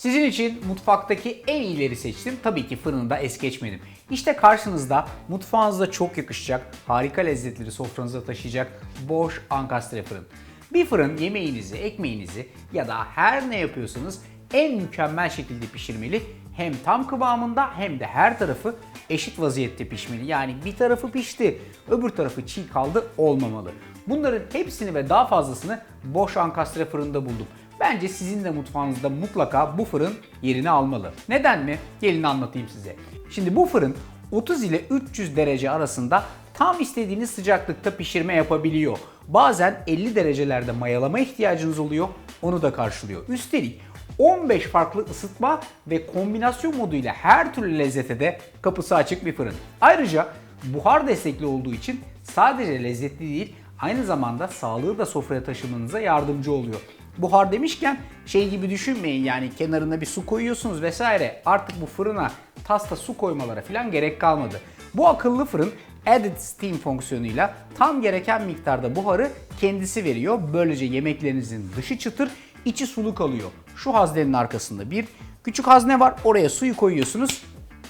Sizin için mutfaktaki en iyileri seçtim. Tabii ki fırını da es geçmedim. İşte karşınızda mutfağınızda çok yakışacak, harika lezzetleri sofranıza taşıyacak Bosch Ankastre fırın. Bir fırın yemeğinizi, ekmeğinizi ya da her ne yapıyorsanız en mükemmel şekilde pişirmeli. Hem tam kıvamında hem de her tarafı eşit vaziyette pişmeli. Yani bir tarafı pişti, öbür tarafı çiğ kaldı olmamalı. Bunların hepsini ve daha fazlasını Bosch Ankastre fırında buldum. Bence sizin de mutfağınızda mutlaka bu fırın yerini almalı. Neden mi? Gelin anlatayım size. Şimdi bu fırın 30 ile 300 derece arasında tam istediğiniz sıcaklıkta pişirme yapabiliyor. Bazen 50 derecelerde mayalama ihtiyacınız oluyor. Onu da karşılıyor. Üstelik 15 farklı ısıtma ve kombinasyon moduyla her türlü lezzete de kapısı açık bir fırın. Ayrıca buhar destekli olduğu için sadece lezzetli değil, aynı zamanda sağlığı da sofraya taşımanıza yardımcı oluyor. Buhar demişken şey gibi düşünmeyin yani kenarına bir su koyuyorsunuz vesaire. Artık bu fırına tasta su koymalara falan gerek kalmadı. Bu akıllı fırın Added Steam fonksiyonuyla tam gereken miktarda buharı kendisi veriyor. Böylece yemeklerinizin dışı çıtır, içi sulu kalıyor. Şu haznenin arkasında bir küçük hazne var. Oraya suyu koyuyorsunuz.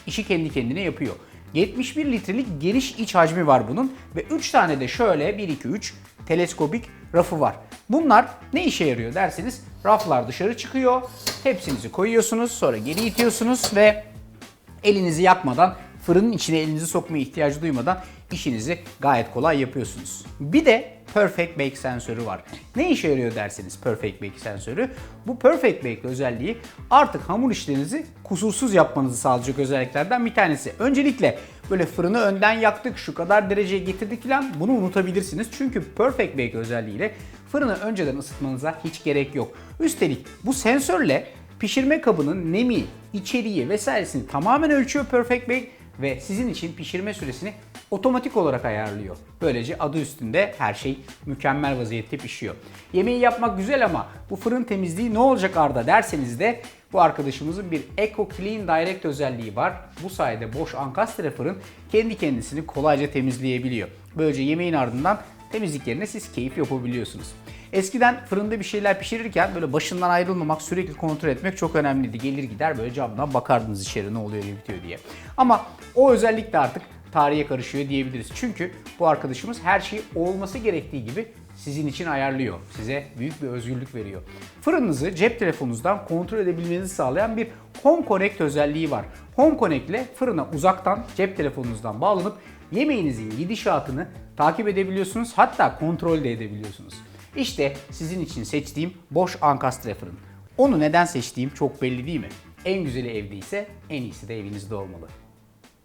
İşi kendi kendine yapıyor. 71 litrelik geniş iç hacmi var bunun ve 3 tane de şöyle 1 2 3 teleskopik rafı var. Bunlar ne işe yarıyor derseniz raflar dışarı çıkıyor. Hepsinizi koyuyorsunuz, sonra geri itiyorsunuz ve elinizi yakmadan fırının içine elinizi sokmaya ihtiyacı duymadan işinizi gayet kolay yapıyorsunuz. Bir de Perfect Bake sensörü var. Ne işe yarıyor derseniz Perfect Bake sensörü. Bu Perfect Bake özelliği artık hamur işlerinizi kusursuz yapmanızı sağlayacak özelliklerden bir tanesi. Öncelikle böyle fırını önden yaktık, şu kadar dereceye getirdik falan bunu unutabilirsiniz. Çünkü Perfect Bake özelliğiyle fırını önceden ısıtmanıza hiç gerek yok. Üstelik bu sensörle pişirme kabının nemi, içeriği vesairesini tamamen ölçüyor Perfect Bake ve sizin için pişirme süresini otomatik olarak ayarlıyor. Böylece adı üstünde her şey mükemmel vaziyette pişiyor. Yemeği yapmak güzel ama bu fırın temizliği ne olacak Arda derseniz de bu arkadaşımızın bir Eco Clean Direct özelliği var. Bu sayede Bosch Ankastre fırın kendi kendisini kolayca temizleyebiliyor. Böylece yemeğin ardından temizlik yerine siz keyif yapabiliyorsunuz. Eskiden fırında bir şeyler pişirirken böyle başından ayrılmamak, sürekli kontrol etmek çok önemliydi. Gelir gider böyle camdan bakardınız içeri ne oluyor ne bitiyor diye. Ama o özellik de artık tarihe karışıyor diyebiliriz. Çünkü bu arkadaşımız her şeyi olması gerektiği gibi sizin için ayarlıyor. Size büyük bir özgürlük veriyor. Fırınınızı cep telefonunuzdan kontrol edebilmenizi sağlayan bir Home Connect özelliği var. Home Connect ile fırına uzaktan cep telefonunuzdan bağlanıp yemeğinizin gidişatını takip edebiliyorsunuz. Hatta kontrol de edebiliyorsunuz. İşte sizin için seçtiğim Bosch Ankastre fırın. Onu neden seçtiğim çok belli değil mi? En güzeli evde ise en iyisi de evinizde olmalı.